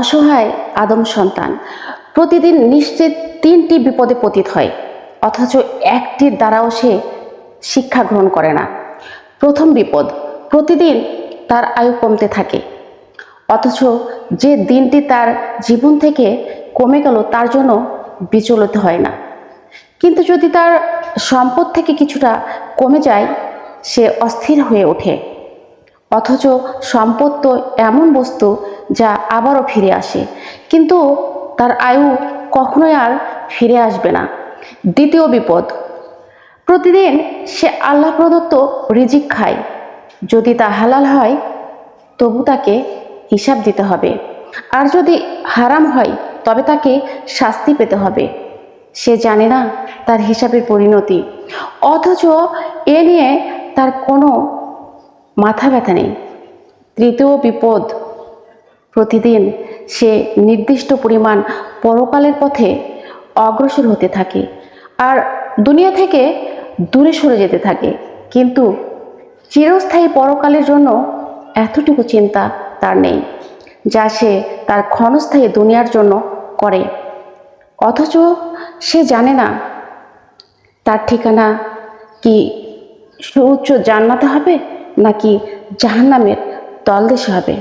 অসহায় আদম সন্তান। প্রতিদিন নিশ্চিত তিনটি বিপদে পতিত হয়, অথচ একটির দ্বারাও সে শিক্ষা গ্রহণ করে না। প্রথম বিপদ, প্রতিদিন তার আয়ু কমতে থাকে, অথচ যে দিনটি তার জীবন থেকে কমে গেল তার জন্য বিচলিত হয় না। কিন্তু যদি তার সম্পদ থেকে কিছুটা কমে যায়, সে অস্থির হয়ে ওঠে, অথচ সম্পদ তো এমন বস্তু যা আবারও ফিরে আসে। কিন্তু তার আয়ু কখনোই আর ফিরে আসবে না। দ্বিতীয় বিপদ, প্রতিদিন সে আল্লাহ প্রদত্ত রিজিক খায়। যদি তা হালাল হয়, তবু তাকে হিসাব দিতে হবে। আর যদি হারাম হয়, তবে তাকে শাস্তি পেতে হবে। সে জানে না তার হিসাবের পরিণতি। অথচ এ নিয়ে তার কোনো মাথা ব্যথা নেই। তৃতীয় বিপদ প্রতিদিন সে নির্দিষ্ট পরিমাণ পরকালের পথে অগ্রসর হতে থাকে আর দুনিয়া থেকে দূরে সরে যেতে থাকে। কিন্তু চিরস্থায়ী পরকালের জন্য এতটুকু চিন্তা তার নেই, যা সে তার ক্ষণস্থায়ী দুনিয়ার জন্য করে। অথচ সে জানে না তার ঠিকানা কি সুউচ্চ জান্নাতে হবে নাকি জাহান্নামের তলদেশে হবে।